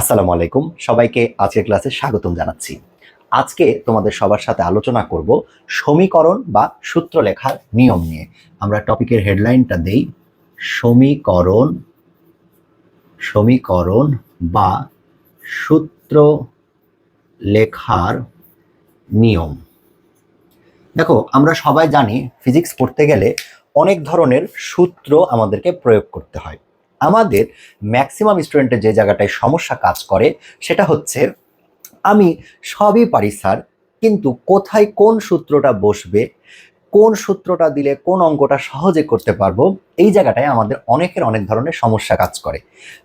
আসসালামু আলাইকুম। সবাইকে আজকের ক্লাসে স্বাগতম জানাচ্ছি। আজকে তোমাদের সবার সাথে আলোচনা করব সমীকরণ বা সূত্র লেখার নিয়ম নিয়ে। আমরা টপিকের হেডলাইনটা দেই, সমীকরণ সমীকরণ বা সূত্র লেখার নিয়ম। দেখো, আমরা সবাই জানি, ফিজিক্স পড়তে গেলে অনেক ধরনের সূত্র আমাদেরকে প্রয়োগ করতে হয়। আমাদের ম্যাক্সিমাম স্টুডেন্টের যে জায়গাটায় সমস্যা কাজ করে, সেটা হচ্ছে আমি সবই পারি, স্যার, কিন্তু কোথায় কোন সূত্রটা বসবে, কোন সূত্রটা দিলে কোন অঙ্কটা সহজে করতে পারব, এই জায়গাটায় আমাদের অনেকের অনেক ধরনের সমস্যা কাজ করে।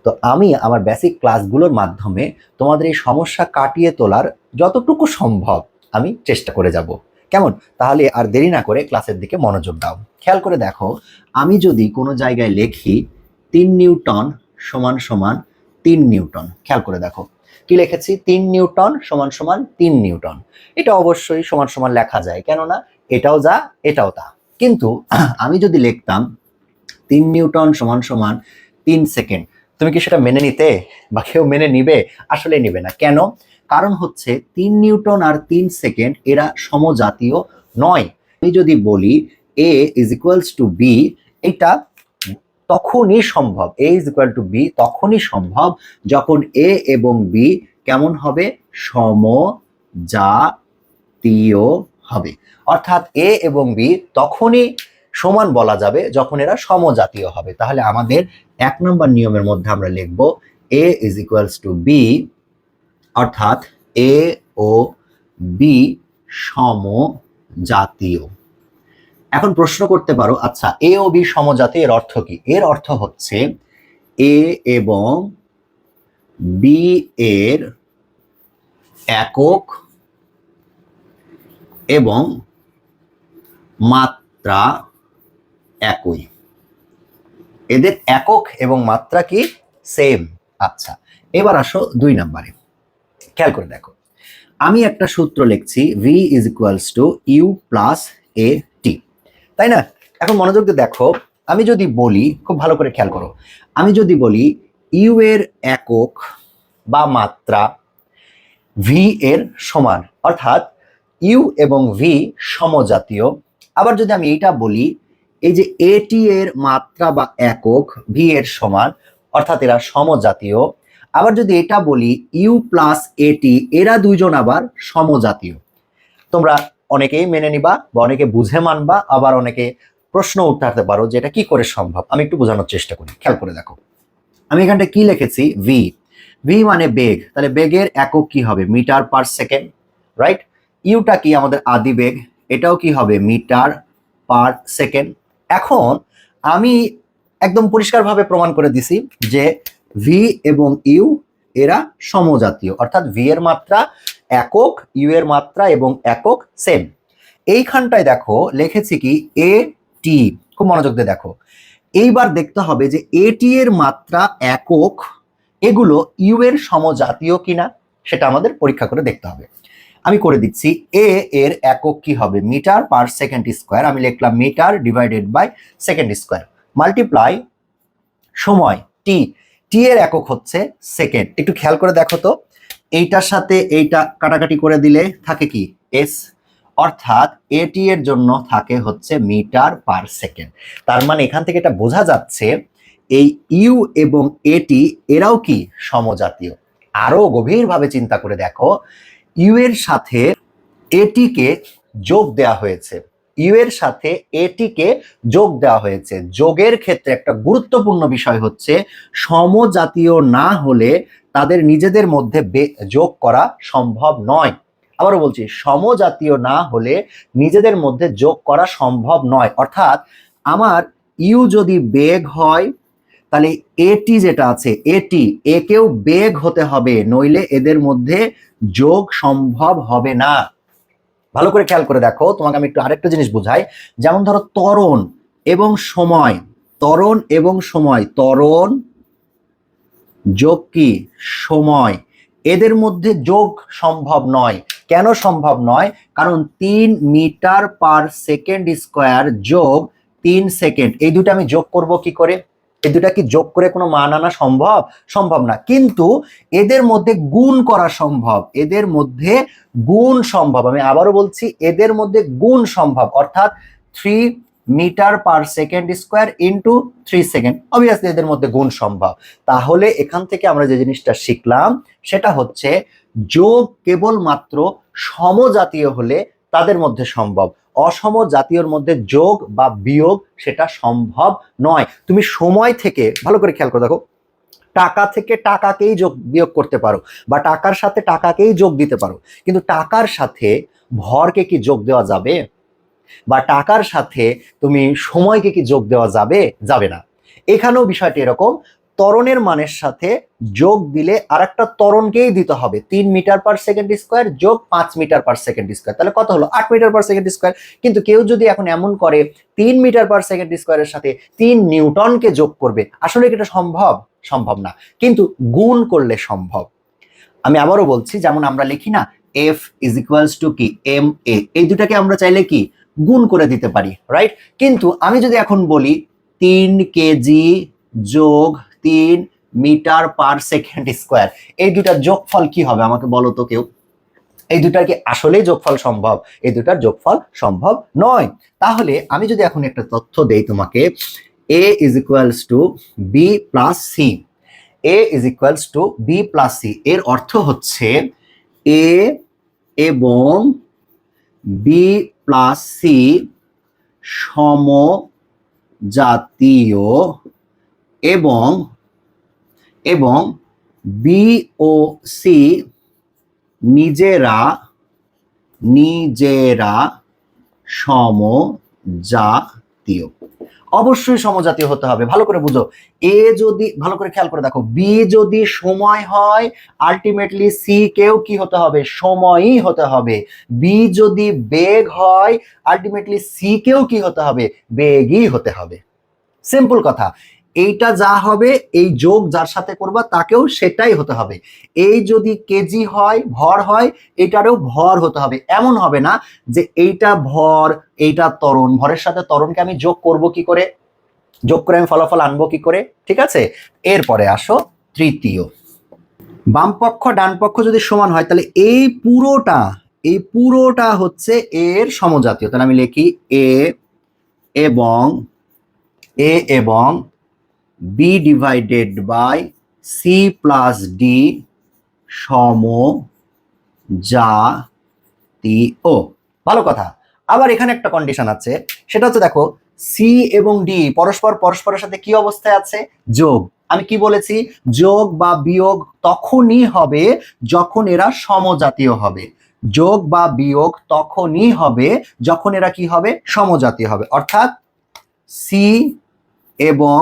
তো আমি আমার বেসিক ক্লাসগুলোর মাধ্যমে তোমাদের এই সমস্যা কাটিয়ে তোলার যতটুকু সম্ভব আমি চেষ্টা করে যাব। কেমন? তাহলে আর দেরি না করে ক্লাসের দিকে মনোযোগ দাও। খেয়াল করে দেখো, আমি যদি কোনো জায়গায় লেখি তিন নিউটন সমান সমান তিন নিউটন। খেয়াল করে দেখো। কি লিখেছি? তিন নিউটন সমান সমান তিন নিউটন। এটা অবশ্যই সমান সমান লেখা যায়, কেননা এটাও যা, এটাও তা। কিন্তু আমি যদি লিখতাম তিন নিউটন সমান সমান তিন সেকেন্ড, তুমি কি সেটা মেনে নিতে? বা কেউ মেনে নিবে? আসলে নিবে না। কেন? কারণ হচ্ছে তিন নিউটন আর তিন সেকেন্ড এরা সমজাতীয় নয়। আমি যদি বলি A is equals to B এটা তখনই সম্ভব A is equal to B তখনই সম্ভব যখন এ এবং বি কেমন হবে? সমজাতীয় হবে। অর্থাৎ এ এবং বি তখনই সমান বলা যাবে যখন এরা সমজাতীয় হবে। তাহলে আমাদের এক নম্বর নিয়মের মধ্যে আমরা লিখব A is equals to B অর্থাৎ এ ও বি সমজাতীয়। এখন প্রশ্ন করতে পারো আচ্ছা এ ও বি সমজাতি এর অর্থ কি? এর অর্থ হচ্ছে এ এবং বি এর একক এবং মাত্রা একই। এদের একক এবং মাত্রা কি? সেম আচ্ছা এবার আসো দুই নম্বরে। খেয়াল করে দেখো। আমি একটা সূত্র লিখছি V is equals to U plus A তাই না? এখন মনোযোগ দিয়ে দেখো, আমি যদি বলি, খুব ভালো করে খেয়াল করো, আমি যদি বলি ইউ এর একক বা মাত্রা ভি এর সমান, অর্থাৎ ইউ এবং ভি সমজাতীয়। আবার যদি আমি এইটা বলি, এই যে এটি এর মাত্রা বা একক ভি এর সমান, অর্থাৎ এরা সমজাতীয়। আবার যদি এটা বলি, ইউ প্লাস এটি এরা দুইজন আবার সমজাতীয়। তোমরা অনেকেই মেনে নিবা বা অনেকে বুঝে মানবা, আবার অনেকে প্রশ্ন উঠাতে পারো যে এটা কি করে সম্ভব। আমি একটু বোঝানোর চেষ্টা করি, খেয়াল করে দেখো। আমি এখানটা কি লিখেছি? ভি ভি মানে বেগ। তাহলে বেগের একক কি হবে? মিটার পার সেকেন্ড রাইট ইউটা কি আমাদের আদি বেগ? এটাও কি হবে? Metre per second. এখন আমি একদম পরিষ্কারভাবে প্রমাণ করে দিছি যে ভি এবং ইউ এরা সমজাতীয়, অর্থাৎ ভি এর মাত্রা একক ইউ এর মাত্রা এবং একক সেম এইখানটায় দেখো, লিখেছি কি এ টি খুব মনোযোগ দিয়ে দেখো। এইবার দেখতে হবে যে এটি এর মাত্রা একক, এগুলো ইউ এর সমজাতীয় কিনা, সেটা আমাদের পরীক্ষা করে দেখতে হবে। আমি করে দিচ্ছি এ এর একক কি হবে? মিটার পার সেকেন্ড স্কোয়ার, আমি লিখলাম metre divided by second square. Multiply সময় টি টি এর একক হচ্ছে সেকেন্ড। একটু খেয়াল করে দেখো তো। এইটার সাথে এইটা কাটাকাটি করে দিলে থাকে কি? এস অর্থাৎ এটি এর জন্য থাকে হচ্ছে মিটার পার সেকেন্ড। তার মানে এখান থেকে এটা বোঝা যাচ্ছে এই ইউ এবং এটি এরাও কি সমজাতীয়? আরও গভীরভাবে চিন্তা করে দেখো ইউ এর সাথে এটিকে যোগ দেয়া হয়েছে। ইউ এর সাথে এটিকে যোগ দেওয়া হয়েছে। যোগের ক্ষেত্রে একটা গুরুত্বপূর্ণ বিষয় হচ্ছে সমজাতীয় না হলে তাদের নিজেদের মধ্যে যোগ করা সম্ভব নয়। আবারও বলছি, সমজাতীয় না হলে নিজেদের মধ্যে যোগ করা সম্ভব নয়। অর্থাৎ আমার ইউ যদি বেগ হয়, তাহলে এটি যেটা আছে, এটি, একেও বেগ হতে হবে, নইলে এদের মধ্যে যোগ সম্ভব হবে না। ভালো করে খেয়াল করে দেখো, তোমাকে আমি একটু আরেকটা জিনিস বুঝাই। যেমন ধরো তরণ এবং সময় তরণ এবং সময়, ত্বরণ যোগ কি? সময়। এদের মধ্যে যোগ সম্ভব নয়। কেন সম্ভব নয়? কারণ তিন মিটার পার সেকেন্ড স্কোয়ার যোগ তিন সেকেন্ড। এই দুটো আমি যোগ করব কি করে? এই দুটা কি যোগ করে কোনো মান আনা সম্ভব? সম্ভব না। কিন্তু এদের মধ্যে গুণ করা সম্ভব। এদের মধ্যে গুণ সম্ভব। আমি আবারও বলছি, এদের মধ্যে গুণ সম্ভব। অর্থাৎ three metre per second square into three second obviously এদের মধ্যে গুণ সম্ভব। তাহলে এখান থেকে আমরা যে জিনিসটা শিখলাম, সেটা হচ্ছে যোগ কেবলমাত্র সমজাতীয় হলে তাদের মধ্যে সম্ভব। অসম জাতীয়র মধ্যে যোগ বা বিয়োগ সেটা সম্ভব নয়। তুমি সময় থেকে, ভালো করে খেয়াল করে দেখো, টাকা থেকে টাকাকেই যোগ বিয়োগ করতে পারো, বা টাকার সাথে টাকাকেই যোগ দিতে পারো। কিন্তু টাকার সাথে ভরকে কি যোগ দেওয়া যাবে? বা টাকার সাথে তুমি সময়কে কি যোগ দেওয়া যাবে? যাবে না। এখানেও বিষয়টি এরকম, ত্বরণের মানের সাথে যোগ দিলে আর একটা ত্বরণকেই দিতে হবে। তিন মিটার পার সেকেন্ড স্কোয়ার যোগ পাঁচ মিটার পার সেকেন্ড স্কোয়ার তাহলে কত হলো? আট মিটার পার সেকেন্ড স্কোয়ার কিন্তু কেউ যদি এখন এমন করে তিন মিটার পার সেকেন্ড স্কোয়ারের সাথে তিন নিউটনকে যোগ করবে, আসলে কি এটা সম্ভব? সম্ভব না। কিন্তু গুণ করলে সম্ভব। আমি আবারও বলছি, যেমন আমরা লিখি না এফ ইজ ইকুয়ালস টু কি? এম এ এই দুটাকে আমরা চাইলে কি? গুণ করে দিতে পারি রাইট কিন্তু আমি যদি এখন বলি তিন কেজি যোগ তিন মিটার পার সেকেন্ড স্কোয়ার, এই দুটার যোগফল কি হবে আমাকে বলো তো কেউ? এই দুটার কি আসলেই যোগফল সম্ভব? এই দুটার যোগফল সম্ভব নয়। তাহলে আমি যদি এখন একটা তথ্য দেই তোমাকে A is equals to B plus C A is equals to B plus C এর অর্থ হচ্ছে এ এবং বি প্লাস সি সম জাতীয় এবং এবং বি ও সি নিজেরা নিজেরা সমজাতীয়। অবশ্যই সমজাতীয় হতে হবে। ভালো করে বুঝো। এ যদি, ভালো করে খেয়াল করে দেখো। বি যদি সময় হয় আলটিমেটলি সি কেও কি হতে হবে? সময়ই হতে হবে। বি যদি বেগ হয় আলটিমেটলি সি কেও কি হতে হবে? বেগই হতে হবে। সিম্পল কথা। এইটা যা হবে, এই যোগ যার সাথে করবা, তাকেও সেটাই হতে হবে। এই যদি কেজি হয়, ভর হয়, এটারও ভর হতে হবে। এমন হবে না যে এইটা ভর, এইটা তরণ ভরের সাথে তরণকে আমি যোগ করব কি করে? যোগ করে আমি ফলাফল আনব কি করে? ঠিক আছে? এরপরে আসো তৃতীয়। বাম পক্ষ ডান পক্ষ যদি সমান হয়, তাহলে এই পুরোটা এই পুরোটা হচ্ছে এর সমজাতীয়। তাহলে আমি লিখি এ এবং এ এবং B divided by C plus D সম জাতীয় ভালো কথা। আবার এখানে একটা কন্ডিশন আছে। সেটা হচ্ছে দেখো সি এবং ডি পরস্পর পরস্পরের সাথে কি অবস্থায় আছে? যোগ। আমি কি বলেছি? যোগ বা বিয়োগ তখনই হবে যখন এরা সমজাতীয় হবে। যোগ বা বিয়োগ তখনই হবে যখন এরা কি হবে? সমজাতীয় হবে। অর্থাৎ সি এবং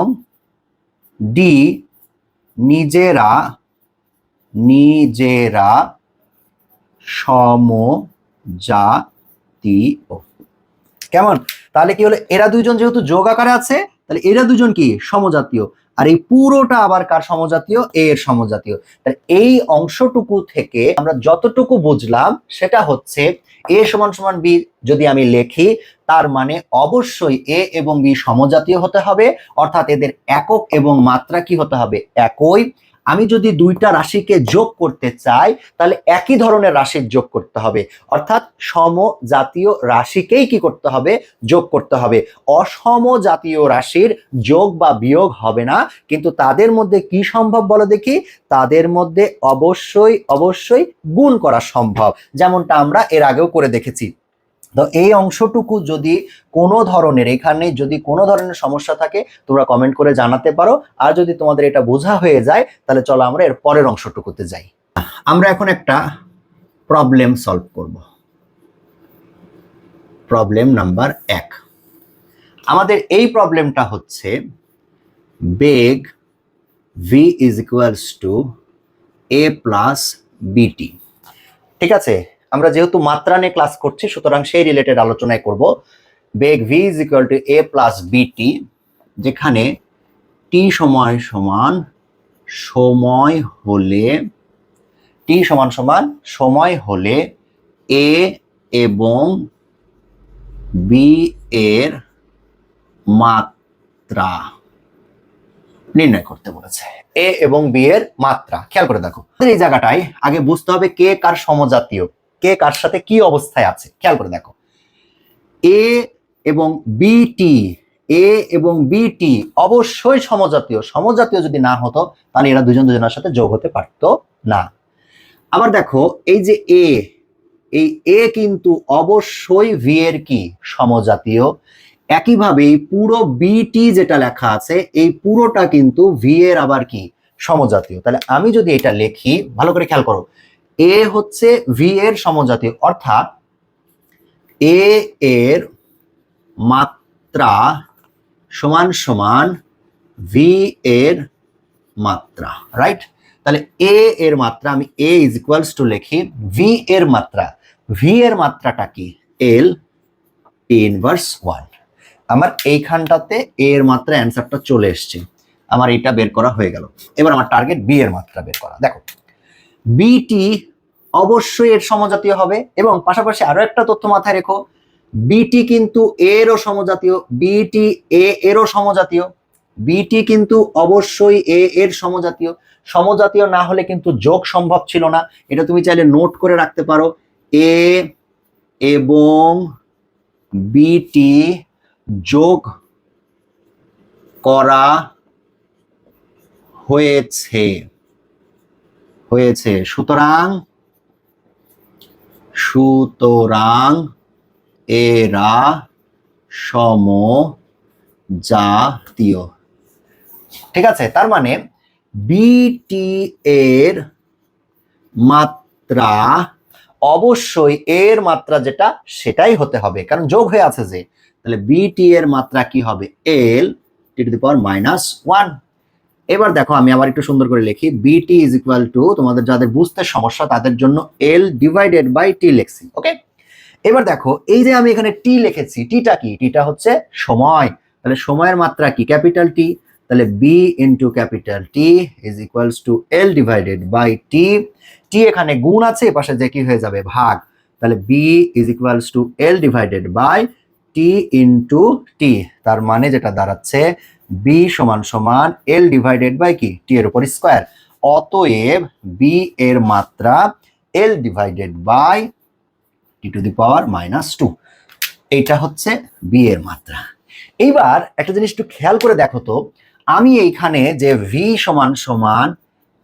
ডি নিজেরা নিজেরা সমজাতীয় কেমন? তাহলে কি হলো? এরা দুইজন যেহেতু যোগ আকারে আছে, তাহলে এরা দুজন কি? সমজাতীয় আর এই পুরোটা আবার কার সমজাতীয় এর সমজাতীয় তাহলে এই অংশটুকু থেকে আমরা যতটুকু বুঝলাম, সেটা হচ্ছে এ সমান সমান বি যদি আমি লেখি তার মানে অবশ্যই এ এবং বি সমজাতীয় হতে হবে, অর্থাৎ এদের একক এবং মাত্রা কি হতে হবে? একই। আমি যদি দুইটা রাশিকে যোগ করতে চাই, তাহলে একই ধরনের রাশির যোগ করতে হবে। অর্থাৎ সমজাতীয় রাশিকেই কি করতে হবে? যোগ করতে হবে। অসম জাতীয় রাশির যোগ বা বিয়োগ হবে না, কিন্তু তাদের মধ্যে কি সম্ভব বলো দেখি? তাদের মধ্যে অবশ্যই অবশ্যই গুণ করা সম্ভব। যেমনটা আমরা এর আগেও করে দেখেছি। তো এই অংশটুকু যদি কোনো ধরনের, এখানে যদি কোনো ধরনের সমস্যা থাকে, তোমরা কমেন্ট করে জানাতে পারো। আর যদি তোমাদের এটা বোঝা হয়ে যায়, তাহলে চলো আমরা এর পরের অংশটুকুতে যাই। আমরা এখন একটা প্রবলেম সলভ করব। প্রবলেম নাম্বার এক। আমাদের এই প্রবলেমটা হচ্ছে বেগ V is equals to A plus B T ঠিক আছে? আমরা যেহেতু মাত্রা নিয়ে ক্লাস করছি, সুতরাং সেই রিলেটেড আলোচনায় করব। বেগ V is equal to A plus B T যেখানে টি সময় সমান সময় হলে টি সমান সমান সময় হলে এ এবং বি এর মাত্রা নির্ণয় করতে বলেছে। এ এবং বি এর মাত্রা, খেয়াল করে দেখো। এই জায়গাটায় আগে বুঝতে হবে কে কার সমজাতীয়। কে কার সাথে কি অবস্থায় আছে? খেয়াল করে দেখো। এ এবং বিটি এ এবং বিটি অবশ্যই সমজাতীয়। সমজাতীয় যদি না হতো, তাহলে এরা দুজন দুজনের সাথে যোগ হতে পারতো না। আবার দেখো, এই যে এ এই এ কিন্তু অবশ্যই ভি এর কি? সমজাতীয়। একইভাবে এই পুরো বিটি যেটা লেখা আছে, এই পুরোটা কিন্তু ভি এর আবার কি? সমজাতীয়। তাহলে আমি যদি এটা লিখি, ভালো করে খেয়াল করো। এ হচ্ছে ভি এর সমজাতীয় অর্থাৎ এ এর মাত্রা সমান সমান ভি এর মাত্রা রাইট তাহলে এ এর মাত্রা, আমি এ ইজ ইকুয়ালস টু লিখি ভি এর মাত্রা ভি এর মাত্রাটা কি? এল ইনভার্স ওয়ান আমার এইখানটাতে এ এর মাত্রা অ্যান্সারটা চলে এসছে। আমার এটা বের করা হয়ে গেল। এবার আমার টার্গেট বি এর মাত্রা বের করা। দেখো বিটি অবশ্যই এর সমজাতীয় হবে এবং পাশাপাশি আরও একটা তথ্য মাথায় রেখো বিটি কিন্তু এরও সমজাতীয় বিটি এ এরও সমজাতীয় বিটি কিন্তু অবশ্যই এ এর সমজাতীয় সমজাতীয় না হলে কিন্তু যোগ সম্ভব ছিল না। এটা তুমি চাইলে নোট করে রাখতে পারো। এ এবং বিটি যোগ করা হয়েছে হয়েছে। সুতরাং সুতরাং এরা সম জাতীয় ঠিক আছে, তার মানে বিটি এর মাত্রা অবশ্যই এর মাত্রা যেটা, সেটাই হতে হবে। কারণ যোগ হয়ে আছে যে। তাহলে বিটি এর মাত্রা কি হবে? L T to the power minus one এবার দেখো, আমি আবার একটু সুন্দর করে লিখি। বিটি ইজ ইকুয়াল টু তোমাদের যাদের বুঝতে সমস্যা, তাদের জন্য এল ডিভাইডেড বাই টি লিখছি ওকে এবার দেখো, এই যে আমি এখানে টি লিখেছি টিটা কি? টিটা হচ্ছে সময়। তাহলে সময়ের মাত্রা কি? ক্যাপিটাল টি তাহলে B into capital T is equals to L divided by T T এখানে গুণ আছে পাশে যে কি হয়ে যাবে? ভাগ। তাহলে B is equals to L divided by T into T তার মানে যেটা দাঁড়াচ্ছে বি সমান সমান এল ডিভাইডেড বাই কি? টি এর উপর স্কোয়ার অতএব বি এর মাত্রা L divided by T to the power minus two এইটা হচ্ছে বি এর মাত্রা। এইবার একটা জিনিস একটু খেয়াল করে দেখো তো। আমি এইখানে যে ভি সমান সমান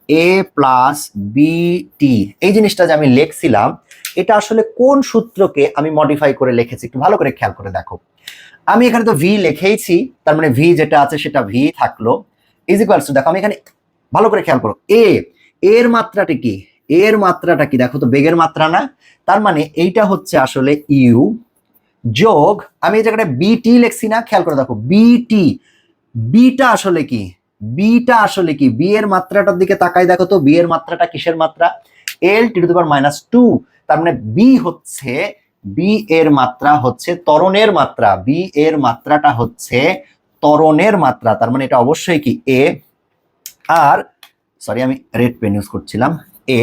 এ প্লাস বি টি এই জিনিসটা যে আমি লিখছিলাম, এটা আসলে কোন সূত্রকে আমি মডিফাই করে লিখেছি একটু ভালো করে খেয়াল করে দেখো। আমি এখানে তো ভি লিখেইছি, তার মানে ভি যেটা আছে সেটা ভি থাকল। ইজ ইকুয়ালস টু দেখো আমি এখানে ভালো করে খেয়াল করো। এ এর মাত্রাটা কি? এর মাত্রাটা কি? দেখো তো বেগের মাত্রা না। তার মানে এইটা হচ্ছে আসলে ইউ যোগ, আমি এই জায়গাটা বিটি লিখছি না, খেয়াল করে দেখো বিটি বিটা আসলে কি? বিটা আসলে কি? বি এর মাত্রাটার দিকে তাকাই দেখো তো বি এর মাত্রাটা কিসের মাত্রা? L T to the power minus two তার মানে বি হচ্ছে বি এর মাত্রা হচ্ছে ত্বরণের মাত্রা। বি এর মাত্রাটা হচ্ছে ত্বরণের মাত্রা। তার মানে এটা অবশ্যই কি? এ আর সরি আমি রেড পেন ইউজ করছিলাম। এ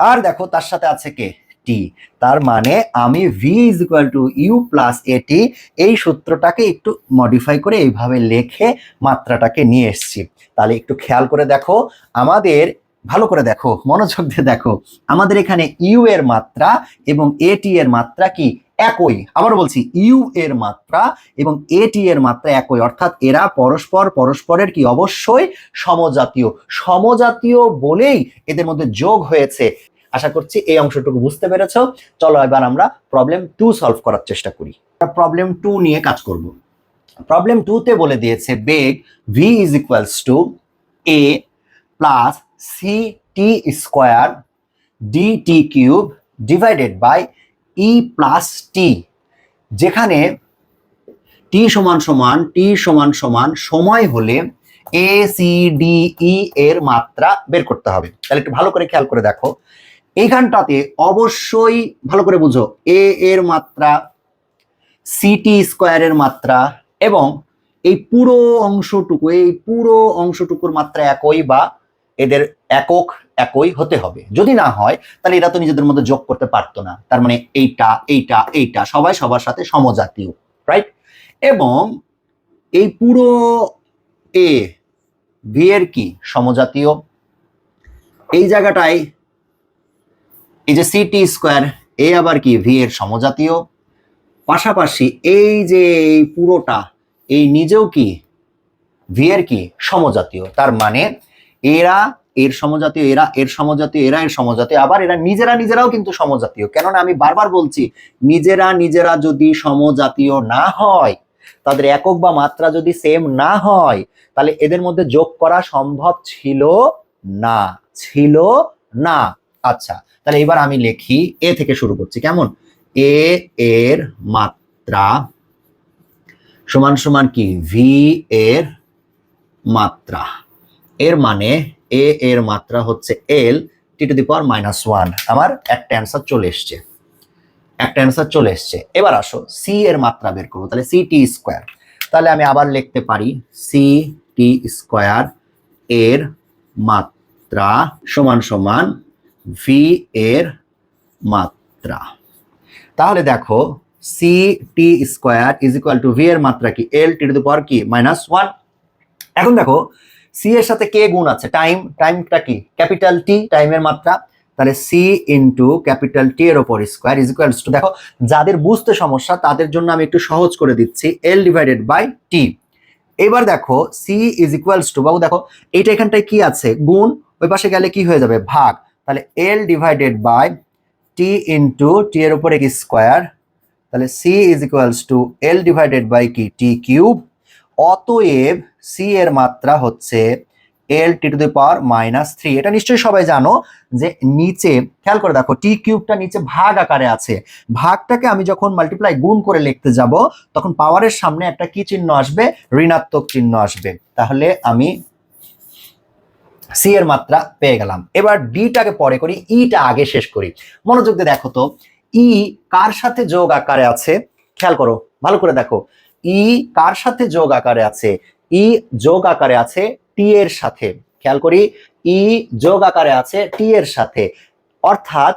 আর দেখো, তার সাথে আছে কে? টি তার মানে আমি V is equal to U plus A T এই সূত্রটাকে একটু মডিফাই করে এইভাবে লেখে মাত্রাটাকে নিয়ে এসছি। তাহলে একটু খেয়াল করে দেখো, আমাদের ভালো করে দেখো, মনোযোগ দিয়ে দেখো। আমাদের এখানে ইউ এর মাত্রা এবং এটি এর মাত্রা কি? একই। আবার বলছি, ইউ এর মাত্রা এবং এটি এর মাত্রা একই। অর্থাৎ এরা পরস্পর, পরস্পরের কি? অবশ্যই সমজাতীয়। সমজাতীয় বলেই এদের মধ্যে যোগ হয়েছে। আশা করছি এই অংশটুকু বুঝতে পেরেছ। চলো এবার আমরা প্রবলেম টু সলভ করার চেষ্টা করি। প্রবলেম টু নিয়ে কাজ করব। প্রবলেম টুতে বলে দিয়েছে বেগ V is equals to A plus C T square D T cube divided by E plus T যেখানে টি সমান সমান টি সমান সমান সময় হলে এ সি ডি ই এর মাত্রা বের করতে হবে। তাহলে একটু ভালো করে খেয়াল করে দেখো। এইখানটাতে অবশ্যই ভালো করে বুঝো এ এর মাত্রা সিটি স্কোয়ারের মাত্রা এবং এই পুরো অংশটুকু, এই পুরো অংশটুকুর মাত্রা একই বা এদের একক, একই হতে হবে। যদি না হয়, তাহলে এরা তো নিজেদের মধ্যে যোগ করতে পারতো না। তার মানে এইটা এইটা এইটা, সবাই সবার সাথে সমজাতীয় রাইট এবং এই পুরো এ ভি এর কি? সমজাতীয়। এই জায়গাটায় এই যে সি টি স্কোয়ার এ আবার কি? ভি এর সমজাতীয়। পাশাপাশি এই যে এই পুরোটা, এই নিজেও কি? ভি এর কি? সমজাতীয়। তার মানে এরা এর সমজাতীয়, এরা এর সমজাতীয়, এরা এর সমজাতীয়। আবার এরা নিজেরা নিজেরাও কিন্তু সমজাতীয়। কেননা আমি বারবার বলছি, নিজেরা নিজেরা যদি সমজাতীয় না হয়, তাদের একক বা মাত্রা যদি সেম না হয়, তাহলে এদের মধ্যে যোগ করা সম্ভব ছিল না ছিল না। আচ্ছা তাহলে এবার আমি লিখি, এ থেকে শুরু করছি। কেমন? এ এর মাত্রা সমান সমান কি? ভি এর মাত্রা। এর মানে এ এর মাত্রা হচ্ছে L, T to the power minus one. আমার একটা অ্যান্সার চলে এসছে। একটা অ্যান্সার চলে এসছে। এবার আসো, সি এর মাত্রা বের করব তাহলে সি টি স্কোয়ার। তাহলে আমি আবার লিখতে পারি, সি টি স্কোয়ার এর মাত্রা সমান সমান ভি এর মাত্রা। তাহলে দেখো, C T square is equal to V এর মাত্রা কি? L T to the power কি? Minus one. এখন দেখো সি এর সাথে কে গুণ আছে। টাইম টাইমটা কি? ক্যাপিটাল টি টাইমের মাত্রা। তাহলে সি ইন্টু ক্যাপিটাল টি এর ওপর স্কোয়ার ইজ ইকুয়ালস টু দেখো, যাদের বুঝতে সমস্যা, তাদের জন্য আমি একটু সহজ করে দিচ্ছি। এল ডিভাইডেড বাই টি এবার দেখো সি ইজ ইকুয়ালস টু বাবু দেখো, এইটা এখানটায় কি আছে? গুণ, ওই পাশে গেলে কি হয়ে যাবে? ভাগ। তাহলে L divided by T into T এর উপরে কি স্কোয়ার তাহলে C is equals to L divided by কি? টি কিউব অতএব সি এর মাত্রা হচ্ছে L T to the power minus three এটা নিশ্চয়ই সবাই জানো যে নিচে, খেয়াল করে দেখো টি কিউবটা নিচে ভাগ আকারে আছে। ভাগটাকে আমি যখন মাল্টিপ্লাই গুণ করে লিখতে যাব, তখন পাওয়ারের সামনে একটা কি চিহ্ন আসবে? ঋণাত্মক চিহ্ন আসবে। তাহলে আমি সি এর মাত্রা পেয়ে গেলাম। এবার ডিটাকে পরে করি ইটা আগে শেষ করি। মনোযোগ দিয়ে দেখো তো ই কার সাথে যোগ আকারে আছে? খেয়াল করো, ভালো করে দেখো। ই কার সাথে যোগ আকারে আছে? ই যোগ আকারে আছে টি এর সাথে। খেয়াল করি, ই যোগ আকারে আছে টি এর সাথে। অর্থাৎ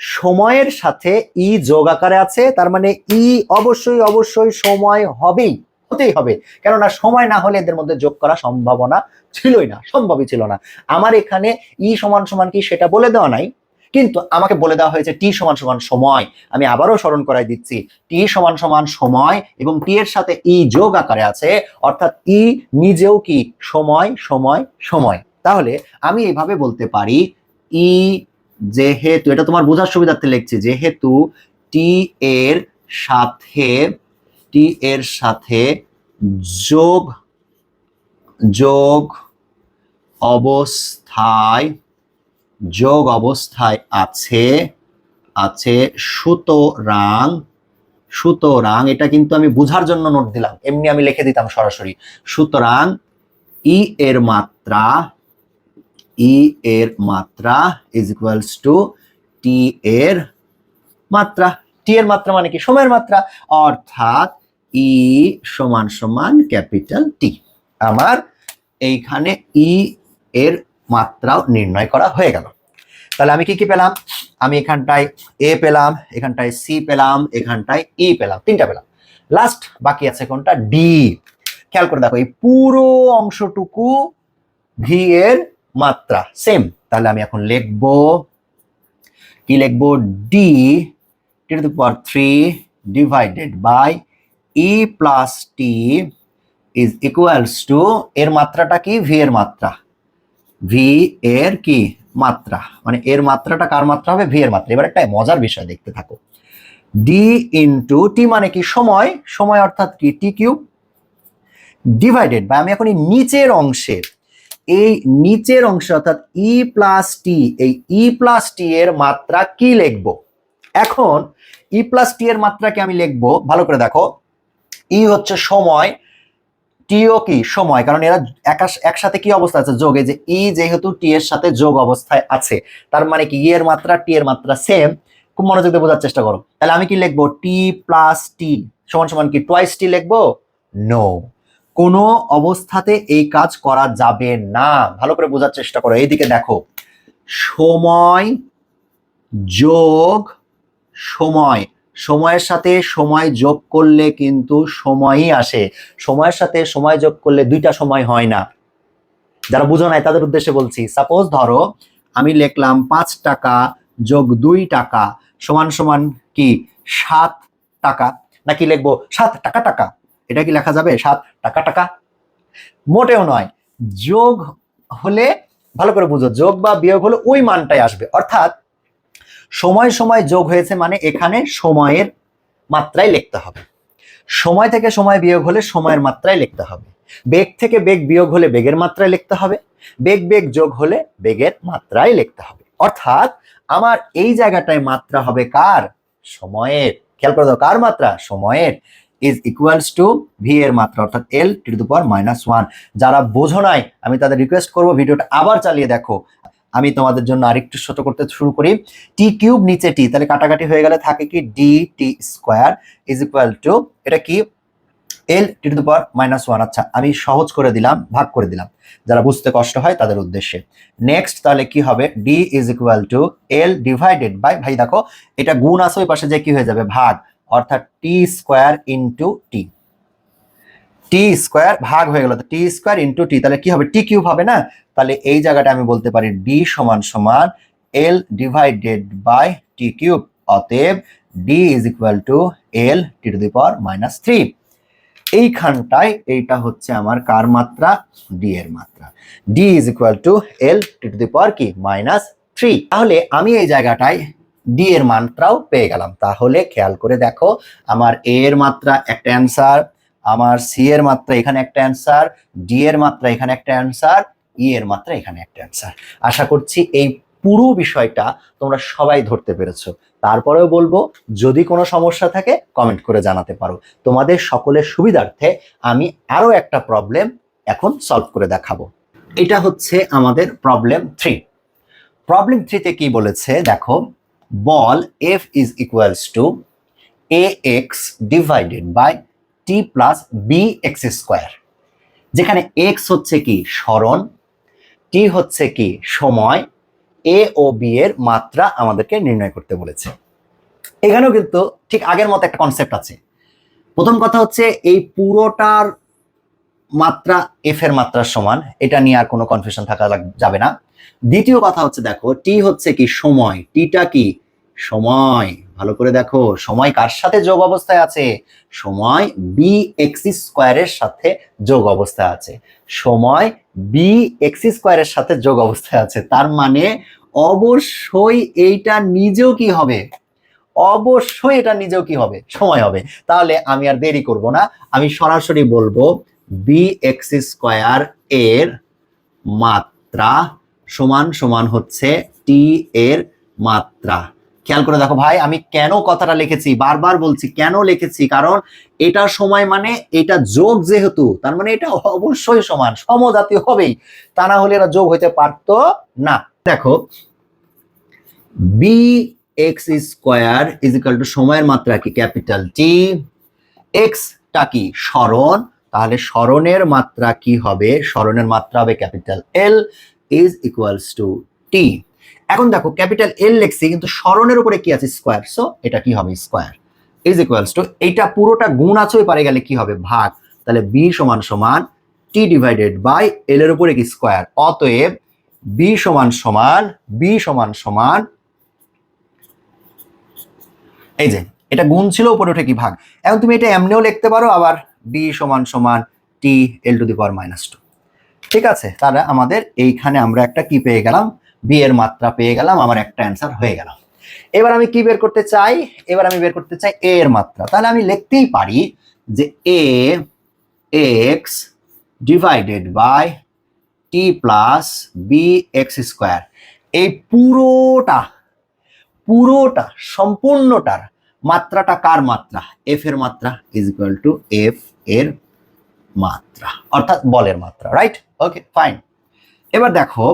সময়ের সাথে ই যোগ আকারে আছে, তার মানে ই অবশ্যই অবশ্যই সময় হবেই, হতেই হবে। কেননা সময় না হলে এদের মধ্যে যোগ করা সম্ভাবনা ছিলই না, সম্ভবই ছিল না। আমার এখানে ই সমান সমান কি সেটা বলে দেওয়া নাই। কিন্তু আমাকে বলে দেওয়া হয়েছে টি সমান সমান সময়। আমি আবারও স্মরণ করাই দিচ্ছি, টি সমান সমান সময় এবং টি এর সাথে ই যোগ আকারে আছে, অর্থাৎ ই নিজেও কি সময় সময় সময়। তাহলে আমি এইভাবে বলতে পারি, ই যেহেতু, এটা তোমার বোঝার সুবিধার্থে লিখছি, যেহেতু টি এর সাথে, টি এর সাথে যোগ যোগ অবস্থায় যোগ অবস্থায় আছে আছে সুতরাং সুতরাং, এটা কিন্তু আমি বুঝার জন্য নোট দিলাম। এমনি আমি লিখে দিতাম সরাসরি। সুতরাং, ই এর মাত্রা, ই এর মাত্রা ইজ ইকুয়ালস টু টি এর মাত্রা। টি এর মাত্রা মানে কি? সময়ের মাত্রা। অর্থাৎ, ই সমান সমান ক্যাপিটাল টি। আমার এইখানে ই এর মাত্রাও নির্ণয় করা হয়ে গেল। তাহলে আমি কি কি পেলাম? আমি এখানটায় এ পেলাম, এখানটায় সি পেলাম, এখানটায় ই পেলাম, তিনটা পেলাম। লাস্ট বাকি আছে কোনটা? ডি খেয়াল করে দেখো, এই পুরো অংশটুকু ভি এর মাত্রা সেম তাহলে আমি এখন লিখব, কি লিখব? D T to power three divided by E plus T is equals to এর মাত্রাটা কি? ভি এর মাত্রা। ভি এর কি? মাত্রা। মানে এর মাত্রাটা কার মাত্রা হবে? ভি এর মাত্রা। এবার একটা মজার বিষয় দেখতে থাকো। ডি ইন্টু টি মানে কি? সময়। সময় অর্থাৎ কি? টি কিউব ডিভাইডেড বা আমি এখন এই নিচের অংশের এই নিচের অংশে অর্থাৎ ই প্লাস টি এই ই প্লাস টি এর মাত্রা কি লিখব? এখন ই প্লাস টি এর মাত্রাকে আমি লিখব? ভালো করে দেখো। ই হচ্ছে সময় টিও কি? সময়। কারণ এরা একা- একসাথে কি অবস্থা আছে? যোগে। যে ই যেহেতু টি এর সাথে যোগ অবস্থায় আছে, তার মানে কি? ই এর মাত্রা, টি এর মাত্রা সেম খুব মনোযোগ দিয়ে বোঝার চেষ্টা করো। তাহলে আমি কি লিখব? টি প্লাস টি সমান সমান কি? টোয়াইস টি লিখব? নো কোনো অবস্থাতে এই কাজ করা যাবে না। ভালো করে বোঝার চেষ্টা করো। এইদিকে দেখো। সময় যোগ সময়। সময়ের সাথে সময় যোগ করলে কিন্তু সময়ই আসে। সময়ের সাথে সময় যোগ করলে দুইটা সময় হয় না। যারা বুঝো নাই, তাদের উদ্দেশ্যে বলছি সাপোজ ধরো আমি লিখলাম পাঁচ টাকা যোগ দুই টাকা সমান সমান কি সাত টাকা, নাকি লিখব সাত টাকা টাকা? এটা কি লেখা যাবে? সাত টাকা টাকা? মোটেও নয়। যোগ হলে, ভালো করে বুঝো, যোগ বা বিয়োগ হলে ওই মানটাই আসবে। অর্থাৎ সময় সময় যোগ হয়েছে মানে এখানে সময়ের মাত্রায় লিখতে হবে। সময় থেকে সময় বিয়োগ হলে সময়ের মাত্রায় লিখতে হবে। বেগ থেকে বেগ বিয়োগ হলে বেগের মাত্রায় লিখতে হবে। বেগ বেগ যোগ হলে বেগের মাত্রায় লিখতে হবে। অর্থাৎ আমার এই জায়গাটায় মাত্রা হবে কার? সময়ের। খেয়াল করে দাও, কার মাত্রা? সময়ের। ইজ ইকুয়ালস টু ভি এর মাত্রা, অর্থাৎ L to to power minus one যারা বোঝো নাই, আমি তাদের রিকোয়েস্ট করব, ভিডিওটা আবার চালিয়ে দেখো। আমি তোমাদের জন্য আরেকটু ছোট করতে শুরু করি। টি কিউব নিচে টি তাহলে কাটাকাটি হয়ে গেলে থাকে কি? D T square is equal to এটা কি? L T to power minus one আচ্ছা আমি সহজ করে দিলাম, ভাগ করে দিলাম। যারা বুঝতে কষ্ট হয় তাদের উদ্দেশ্যে। নেক্সট তাহলে কি হবে? D is equal to L divided by ভাই দেখো, এটা গুণ আছে ওই পাশে যে কি হয়ে যাবে? ভাগ। অর্থাৎ T square into T T square ভাগ হয়ে গেল তো টি স্কোয়ার ইন্টু টি তাহলে কি হবে? টি কিউব হবে না? তাহলে এই জায়গাটা আমি বলতে পারি ডি সমান সমান L divided by T cube অতএব D is equal to L T to the power minus three এইখানটায় এইটা হচ্ছে আমার কার মাত্রা? ডি এর মাত্রা। D is equal to L T to the power কি? মাইনাস থ্রি তাহলে আমি এই জায়গাটায় ডি এর মাত্রাও পেয়ে গেলাম। তাহলে খেয়াল করে দেখো, আমার এ এর মাত্রা, একটা অ্যান্সার আমার সি এর মাত্রা এখানে একটা অ্যান্সার ডি এর মাত্রা এখানে একটা অ্যান্সার ই এর মাত্রা এখানে একটা অ্যান্সার আশা করছি এই পুরো বিষয়টা তোমরা সবাই ধরতে পেরেছ। তারপরেও বলব, যদি কোনো সমস্যা থাকে কমেন্ট করে জানাতে পারো। তোমাদের সকলের সুবিধার্থে আমি আরও একটা প্রবলেম এখন সলভ করে দেখাবো। এটা হচ্ছে আমাদের প্রবলেম থ্রি প্রবলেম থ্রিতে কি বলেছে? দেখো বল F is equals to A X divided by T plus B X square যেখানে এক্স হচ্ছে কি স্মরণ টি হচ্ছে কি সময় এ ও বি এর মাত্রা আমাদেরকে নির্ণয় করতে বলেছে। এখানেও কিন্তু ঠিক আগের মতো একটা কনসেপ্ট আছে। প্রথম কথা হচ্ছে এই পুরোটার মাত্রা এফ এর মাত্রার সমান, এটা নিয়ে আর কোনো কনফিউশন থাকা যাবে না। দ্বিতীয় কথা হচ্ছে দেখো টি হচ্ছে কি সময় টিটা কি সময়। ভালো করে দেখো, সময় কার সাথে যোগ অবস্থায় আছে? সময় বি এক্স স্কোয়ারের সাথে যোগ অবস্থায় আছে। সময় বি এক্স স্কোয়ারের সাথে যোগ অবস্থায় আছে। তার মানে অবশ্যই এইটা নিজেও কি হবে? অবশ্যই এটা নিজেও কি হবে? সময় হবে। তাহলে আমি আর দেরি করব না। আমি সরাসরি বলব বি এক্স স্কোয়ার এর মাত্রা সমান সমান হচ্ছে টি এর মাত্রা। খেয়াল করে দেখো ভাই, আমি কেন কথাটা লিখেছি, বারবার বলছি কেন লিখেছি, কারণ এটা সময় মানে এটা যোগ যেহেতু, তার মানে এটা অবশ্যই সমান, সমজাতীয় হবেই, তা না হলে এরা যোগ হইতে পারতো না। দেখো B X square is equal to সময়ের মাত্রা কি ক্যাপিটাল টি এক্সটা কি, স্মরণ, তাহলে স্মরণের মাত্রা কি হবে, স্মরণের মাত্রা হবে capital L is equals to T এখন দেখো ক্যাপিটাল এল লিখছি, কিন্তু স্মরণের উপরে কি আছে? স্কোয়ার সো এটা কি হবে? স্কোয়ার ইজ ইকুয়ালস টু এইটা পুরোটা গুণ আছে পারে গেলে কি হবে? ভাগ। তাহলে বি সমান সমান টি ডিভাইডেড বাই এল এর উপরে কি? স্কোয়ার অতএব বি সমান সমান বি সমান সমান, এই যে, এটা গুণ ছিল, উপরে উঠে কি? ভাগ। এখন তুমি এটা এমনিও লিখতে পারো, আবার বি সমান সমান T L to the power minus two ঠিক আছে? তাহলে আমাদের এইখানে আমরা একটা কি পেয়ে গেলাম? বি এর মাত্রা পেয়ে গেলাম, আমার একটা অ্যান্সার হয়ে গেল। এবার আমি কি বের করতে চাই? এবার আমি বের করতে চাই এ এর মাত্রা। তাহলে আমি লিখতেই পারি যে A X divided by T plus B X square এই পুরোটা পুরোটা, সম্পূর্ণটার মাত্রাটা কার মাত্রা? এফ এর মাত্রা ইজ ইকুয়াল টু এফ এর মাত্রা। অর্থাৎ বলের মাত্রা রাইট ওকে ফাইন এবার দেখো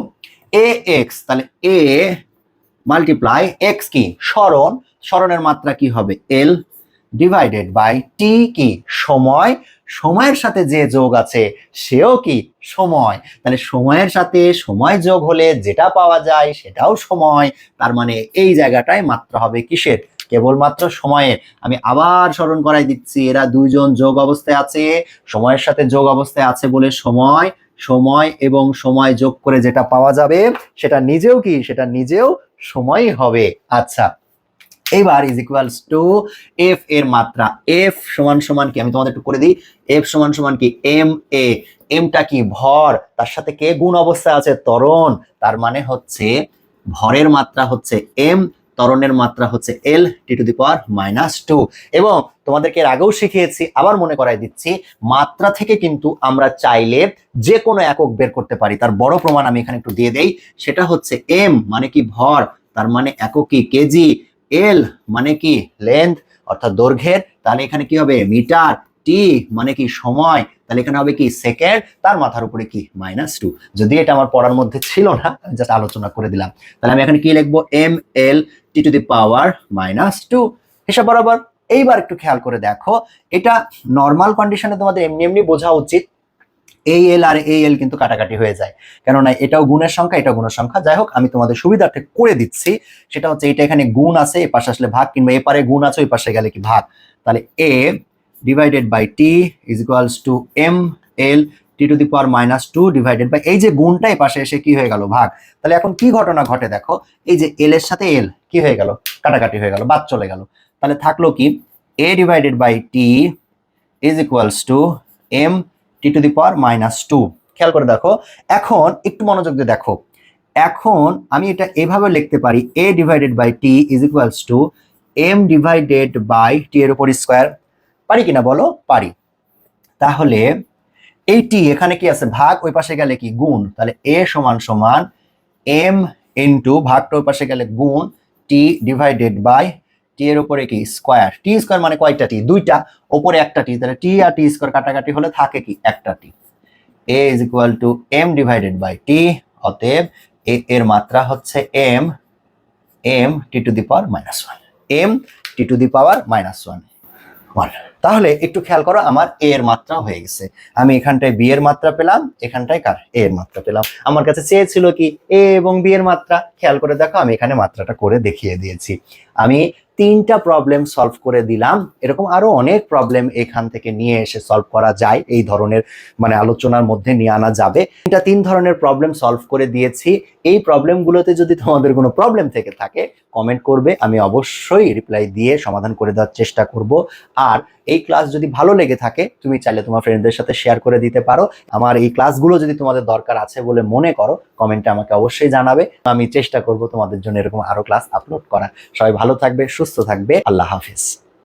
এ এক্স তাহলে এ মাল্টিপ্লাই এক্স কি? স্মরণ। স্মরণের মাত্রা কি হবে? এল ডিভাইডেড বাই টি কি? সময়। সময়ের সাথে যে যোগ আছে, সেও কি? সময়। তাহলে সময়ের সাথে সময় যোগ হলে যেটা পাওয়া যায়, সেটাও সময়। তার মানে এই জায়গাটায় মাত্রা হবে কিসের? কেবলমাত্র সময়ের। আমি আবার স্মরণ করাই দিচ্ছি, এরা দুইজন যোগ অবস্থায় আছে, সময়ের সাথে যোগ অবস্থায় আছে বলে সময় সময় এবং সময় যোগ করে যেটা পাওয়া যাবে, সেটা নিজেও কি? সেটা নিজেও সময়ই হবে। আচ্ছা এবার ইজ ইকুয়ালস টু এফ এর মাত্রা। এফ সমান সমান কি? আমি তোমাদের একটু করে দিই। এফ সমান সমান কি? এম এ এমটা কি? ভর। তার সাথে কে গুণ অবস্থায় আছে ত্বরণ। তার মানে হচ্ছে ভরের মাত্রা হচ্ছে এম ত্বরণের মাত্রা হচ্ছে L T to the power minus two এবং তোমাদেরকে এর আগেও শিখিয়েছি, আবার মনে করাই দিচ্ছি, মাত্রা থেকে কিন্তু আমরা চাইলে যে কোনো একক বের করতে পারি। তার বড় প্রমাণ আমি এখানে একটু দিয়ে দেই, সেটা হচ্ছে এম মানে কি ভর, তার মানে একক কেজি। এল মানে কি? লেন্থ অর্থাৎ দৈর্ঘ্যের। তাহলে এখানে কি হবে? মিটার টি মানে কি? সময়। তাহলে এখানে হবে কি? সেকেন্ড তার মাথার উপরে কি? মাইনাস টু যদি এটা আমার পড়ার মধ্যে ছিল না জাস্ট আলোচনা করে দিলাম। তাহলে আমি এখানে কি লিখব? M L T to the power minus two হিসাব বরাবর, এইবার একটু খেয়াল করে দেখো, এটা নর্মাল কন্ডিশনে তোমাদের এমনি এমনি বোঝা উচিত। এই এল আর এই এল কিন্তু কাটাকাটি হয়ে যায়। কেননা এটাও গুণের সংখ্যা, এটাও গুণের সংখ্যা। যাই হোক, আমি তোমাদের সুবিধার্থে করে দিচ্ছি। সেটা হচ্ছে এটা এখানে গুণ আছে, এ পাশে আসলে ভাগ, কিংবা এপারে গুণ আছে, ওই পাশে গেলে কি ভাগ? তাহলে A divided by T is equals to M L T to the power minus two divided by এই যে গুণটা পাশে এসে কি হয়ে গেল? ভাগ। তাহলে এখন কি ঘটনা ঘটে দেখো? এই যে এল এর সাথে এল কি হয়ে গেল? কাটাকাটি হয়ে গেল, বাদ চলে গেল। তাহলে থাকল কি? A divided by T is equals to M T to the power minus two খেয়াল করে দেখো, এখন একটু মনোযোগ দিয়ে দেখো। এখন আমি এটা এভাবে লিখতে পারি A divided by T is equals to M divided by T এর উপর স্কোয়ার পারি কিনা বলো? পারি। তাহলে এই টি এখানে কি আছে? ভাগ, ওই পাশে গেলে কি? গুণ। তাহলে এ সমান সমান এম ইন্টু ভাগটা ওই পাশে গেলে গুণ টি ডিভাইডেড বাই টি এর উপরে কি? স্কোয়ার টি স্কোয়ার মানে কয়টা টি দুইটা। ওপরে একটা টি তাহলে টি আর টি স্কোয়ার কাটাকাটি হলে থাকে কি? একটা T A is equal to M divided by T অতএব এ এর মাত্রা হচ্ছে M M T to the power minus one M T to the power minus one one তাহলে একটু খেয়াল করো, আমার এ এর মাত্রা হয়ে গেছে। আমি এখানটায় বি এর মাত্রা পেলাম, এখানটায় কার? এ এর মাত্রা পেলাম। আমার কাছে চেয়েছিল কি? এ এবং বি এর মাত্রা। খেয়াল করে দেখো, আমি এখানে মাত্রাটা করে দেখিয়ে দিয়েছি। আমি তিনটা প্রবলেম সলভ করে দিলাম। এরকম আরও অনেক প্রবলেম এখান থেকে নিয়ে এসে সলভ করা যায়। এই ধরনের মানে আলোচনার মধ্যে নিয়ে আনা যাবে। এটা তিন ধরনের প্রবলেম সলভ করে দিয়েছি। এই প্রবলেমগুলোতে যদি তোমাদের কোনো প্রবলেম থেকে থাকে কমেন্ট করবে, আমি অবশ্যই রিপ্লাই দিয়ে সমাধান করে দেওয়ার চেষ্টা করব। আর এই ক্লাস যদি ভালো লেগে থাকে, তুমি চাইলে তোমার ফ্রেন্ডদের সাথে শেয়ার করে দিতে পারো। আমার এই ক্লাসগুলো যদি তোমাদের দরকার আছে বলে মনে করো কমেন্টে আমাকে অবশ্যই জানাবে। আমি চেষ্টা করব তোমাদের জন্য এরকম আরও ক্লাস আপলোড করা সবাই ভালো থাকবে, সুস্থ থাকবে। আল্লাহ হাফিজ।